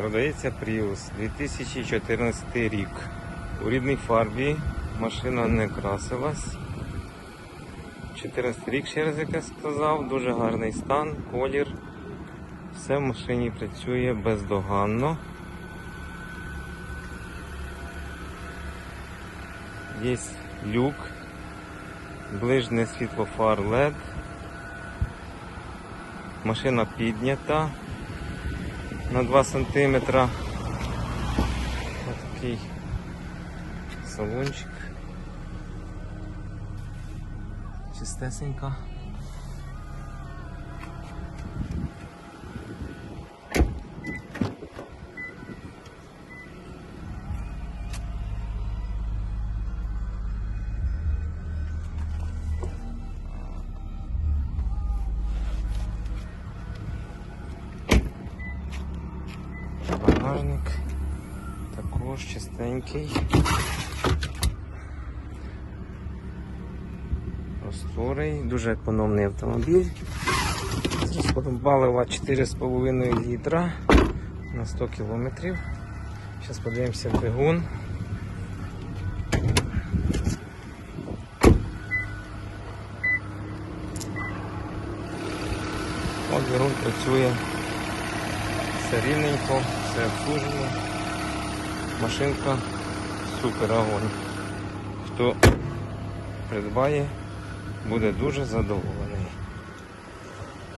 Продається Prius 2014 рік. У рідній фарбі машина не красилась. 14 рік, ще раз як я сказав, дуже гарний стан, колір. Все в машині працює бездоганно. Є люк, ближнє світло фар LED. Машина піднята на 2 см. Такий салончик. Чистесенька. Багажник також чистенький. Просторий, дуже економний автомобіль. З розходом палива 4,5 літра на 100 кілометрів. Зараз подивимося в двигун. От працює все рівненько, все обслужено. Машинка супер огонь. Хто придбає, буде дуже задоволений.